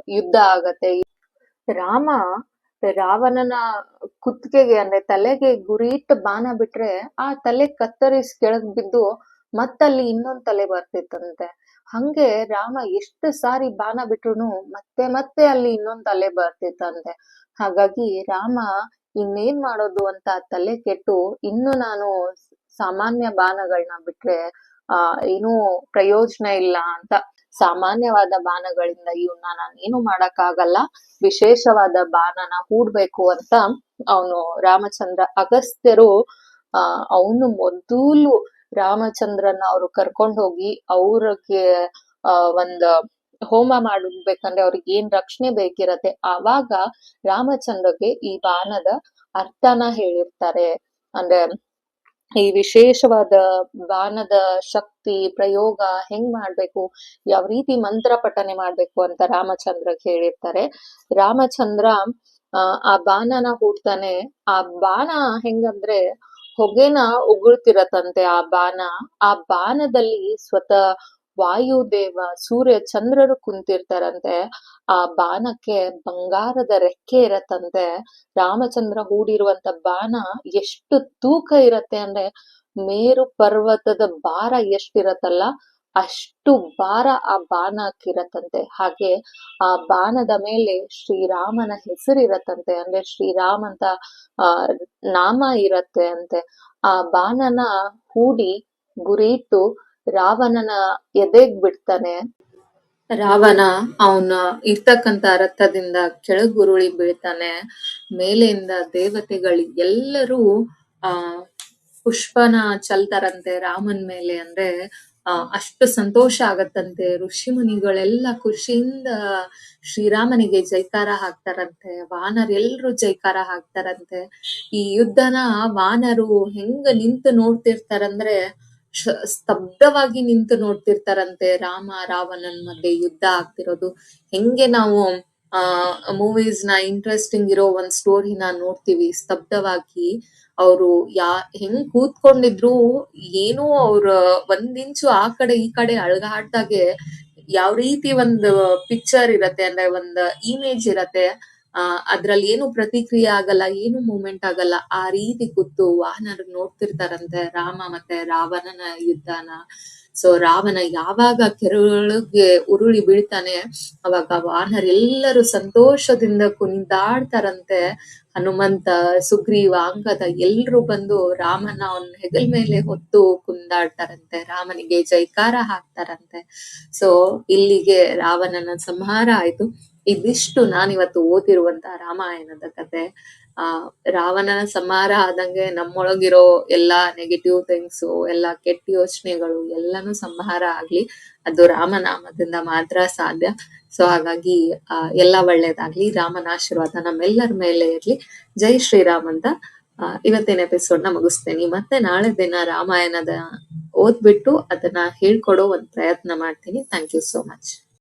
ಯುದ್ಧ ಆಗತ್ತೆ. ರಾಮ ರಾವಣನ ಕುತ್ತಿಗೆಗೆ ಅಂದ್ರೆ ತಲೆಗೆ ಗುರಿಟ್ ಬಾಣ ಬಿಟ್ರೆ ಆ ತಲೆ ಕತ್ತರಿಸಿ ಕೆಳಗ್ ಬಿದ್ದು ಮತ್ತಲ್ಲಿ ಇನ್ನೊಂದ್ ತಲೆ ಬರ್ತಿತ್ತಂತೆ. ಹಂಗೆ ರಾಮ ಎಷ್ಟು ಸಾರಿ ಬಾಣ ಬಿಟ್ರುನು ಮತ್ತೆ ಮತ್ತೆ ಅಲ್ಲಿ ಇನ್ನೊಂದ್ ತಲೆ ಬರ್ತಿತ್ತಂತೆ. ಹಾಗಾಗಿ ರಾಮ ಇನ್ನೇನ್ ಮಾಡೋದು ಅಂತ ತಲೆ ಕೆಟ್ಟು ಇನ್ನು ನಾನು ಸಾಮಾನ್ಯ ಬಾಣಗಳನ್ನ ಬಿಟ್ರೆ, ಆ, ಏನೂ ಪ್ರಯೋಜನ ಇಲ್ಲ ಅಂತ ಸಾಮಾನ್ಯವಾದ ಬಾಣಗಳಿಂದ ಇವನ್ನ ನಾನು ಏನು ಮಾಡಕ್ಕಾಗಲ್ಲ. ವಿಶೇಷವಾದ ಬಾಣನ ಹೂಡ್ಬೇಕು ಅಂತ ಅವನು ರಾಮಚಂದ್ರ ಅಗಸ್ತ್ಯರು, ಆ, ಅವನು ಮೊದಲು ರಾಮಚಂದ್ರನ ಅವ್ರು ಕರ್ಕೊಂಡು ಹೋಗಿ ಅವ್ರಿಗೆ ಒಂದ್ ಹೋಮ ಮಾಡ್ಬೇಕಂದ್ರೆ ಅವ್ರಿಗೆ ಏನ್ ರಕ್ಷಣೆ ಬೇಕಿರತ್ತೆ, ಆವಾಗ ರಾಮಚಂದ್ರಗೆ ಈ ಬಾಣದ ಅರ್ಥನ ಹೇಳಿರ್ತಾರೆ. ಅಂದ್ರೆ ಈ ವಿಶೇಷವಾದ ಬಾಣದ ಶಕ್ತಿ, ಪ್ರಯೋಗ ಹೆಂಗ್ ಮಾಡ್ಬೇಕು, ಯಾವ ರೀತಿ ಮಂತ್ರ ಪಠನೆ ಮಾಡ್ಬೇಕು ಅಂತ ರಾಮಚಂದ್ರ ಕೇಳಿರ್ತಾರೆ. ರಾಮಚಂದ್ರ, ಆ ಬಾಣನ ಹೂಡ್ತಾನೆ. ಆ ಬಾಣ ಹೆಂಗಂದ್ರೆ ಹೊಗೆನ ಉಗುಳ್ತಿರತ್ತಂತೆ ಆ ಬಾಣ ಆ ಬಾಣದಲ್ಲಿ ಸ್ವತಃ ವಾಯುದೇವ, ಸೂರ್ಯ, ಚಂದ್ರರು ಕುಂತಿರ್ತಾರಂತೆ. ಆ ಬಾಣಕ್ಕೆ ಬಂಗಾರದ ರೆಕ್ಕೆ ಇರತ್ತಂತೆ. ರಾಮಚಂದ್ರ ಹೂಡಿರುವಂತ ಬಾಣ ಎಷ್ಟು ತೂಕ ಇರತ್ತೆ ಅಂದ್ರೆ ಮೇರು ಪರ್ವತದ ಭಾರ ಎಷ್ಟಿರತ್ತಲ್ಲ, ಅಷ್ಟು ಭಾರ ಆ ಬಾಣಕ್ಕಿರತ್ತಂತೆ. ಹಾಗೆ ಆ ಬಾಣದ ಮೇಲೆ ಶ್ರೀರಾಮನ ಹೆಸರಿರತ್ತಂತೆ. ಅಂದ್ರೆ ಶ್ರೀರಾಮ ಅಂತ ನಾಮ ಇರತ್ತೆ ಅಂತೆ. ಆ ಬಾಣನ ಹೂಡಿ ಗುರಿಯಿಟ್ಟು ರಾವಣನ ಎದೆಗ್ ಬಿಡ್ತಾನೆ? ರಾವಣ ಅವನ ಇರ್ತಕ್ಕಂತ ರಥದಿಂದ ಕೆಳಗುರುಳಿ ಬೀಳ್ತಾನೆ. ಮೇಲೆಯಿಂದ ದೇವತೆಗಳು ಎಲ್ಲರೂ, ಆ, ಪುಷ್ಪನ ಚಲ್ತಾರಂತೆ ರಾಮನ್ ಮೇಲೆ ಅಂದ್ರೆ ಅಷ್ಟು ಸಂತೋಷ ಆಗತ್ತಂತೆ. ಋಷಿ ಮುನಿಗಳೆಲ್ಲ ಖುಷಿಯಿಂದ ಶ್ರೀರಾಮನಿಗೆ ಜೈಕಾರ ಹಾಕ್ತಾರಂತೆ. ವಾನರೆಲ್ರು ಜೈಕಾರ ಹಾಕ್ತಾರಂತೆ. ಈ ಯುದ್ಧನ ವಾನರು ಹೆಂಗ ನಿಂತು ನೋಡ್ತಿರ್ತಾರಂದ್ರೆ ಸ್ತಬ್ಧವಾಗಿ ನಿಂತು ನೋಡ್ತಿರ್ತಾರಂತೆ ರಾಮ, ರಾವಣನ್ ಮಧ್ಯೆ ಯುದ್ಧ ಆಗ್ತಿರೋದು. ಹೆಂಗೆ ನಾವು, ಆ ಮೂವೀಸ್ನ ಇಂಟ್ರೆಸ್ಟಿಂಗ್ ಇರೋ ಒಂದ್ ಸ್ಟೋರಿನ ನೋಡ್ತೀವಿ. ಸ್ತಬ್ಧವಾಗಿ ಅವರು ಯಾ, ಹೆಂಗ್ ಕೂತ್ಕೊಂಡಿದ್ರು, ಏನೋ ಅವ್ರ ಒಂದಿಂಚು ಆ ಕಡೆ ಈ ಕಡೆ ಅಳಗಾಡ್ದಾಗೆ ಯಾವ ರೀತಿ ಒಂದು ಪಿಕ್ಚರ್ ಇರತ್ತೆ ಅಂದ್ರೆ ಒಂದ್ ಇಮೇಜ್ ಇರತ್ತೆ ಆ, ಅದ್ರಲ್ಲಿ ಏನು ಪ್ರತಿಕ್ರಿಯೆ ಆಗಲ್ಲ, ಏನು ಮೂಮೆಂಟ್ ಆಗಲ್ಲ, ಆ ರೀತಿ ಕೂತು ವಾಹನರು ನೋಡ್ತಿರ್ತಾರಂತೆ, ರಾಮ ಮತ್ತೆ ರಾವಣನ ಯುದ್ಧನ. ಸೊ ರಾವಣ ಯಾವಾಗ ಕೆರಳಿಗೆ ಉರುಳಿ ಬೀಳ್ತಾನೆ, ಅವಾಗ ವಾನರೆಲ್ಲರೂ ಸಂತೋಷದಿಂದ ಕುಣಿದಾಡ್ತಾರಂತೆ. ಹನುಮಂತ, ಸುಗ್ರೀವ, ಅಂಗದ ಎಲ್ರು ಬಂದು ರಾಮನ ಅವನ ಹೆಗಲ್ ಮೇಲೆ ಹೊತ್ತು ಕುಂದಾಡ್ತಾರಂತೆ ರಾಮನಿಗೆ ಜೈಕಾರ ಹಾಕ್ತಾರಂತೆ. ಸೊ ಇಲ್ಲಿಗೆ ರಾವಣನ ಸಂಹಾರ ಆಯ್ತು. ಇದಿಷ್ಟು ನಾನಿವತ್ತು ಓದಿರುವಂತಹ ರಾಮಾಯಣದ ಕತೆ. ಆ ರಾವಣನ ಸಂಹಾರ ಆದಂಗೆ ನಮ್ಮೊಳಗಿರೋ ಎಲ್ಲಾ ನೆಗೆಟಿವ್ ಥಿಂಗ್ಸ್ ಎಲ್ಲಾ ಕೆಟ್ಟ ಯೋಚನೆಗಳು ಎಲ್ಲಾನು ಸಂಹಾರ ಆಗ್ಲಿ ಅದು ರಾಮನಾಮದಿಂದ ಮಾತ್ರ ಸಾಧ್ಯ. ಸೊ ಹಾಗಾಗಿ ಆ, ಎಲ್ಲಾ ಒಳ್ಳೇದಾಗ್ಲಿ ರಾಮನ ಆಶೀರ್ವಾದ ನಮ್ಮೆಲ್ಲರ ಮೇಲೆ ಇರ್ಲಿ. ಜೈ ಶ್ರೀರಾಮ್ ಅಂತ ಇವತ್ತಿನ ಎಪಿಸೋಡ್ನ ಮುಗಿಸ್ತೇನೆ. ಮತ್ತೆ ನಾಳೆ ದಿನ ರಾಮಾಯಣದ ಓದ್ಬಿಟ್ಟು ಅದನ್ನ ಹೇಳ್ಕೊಡೋ ಒಂದ್ ಪ್ರಯತ್ನ ಮಾಡ್ತೀನಿ. Thank you so much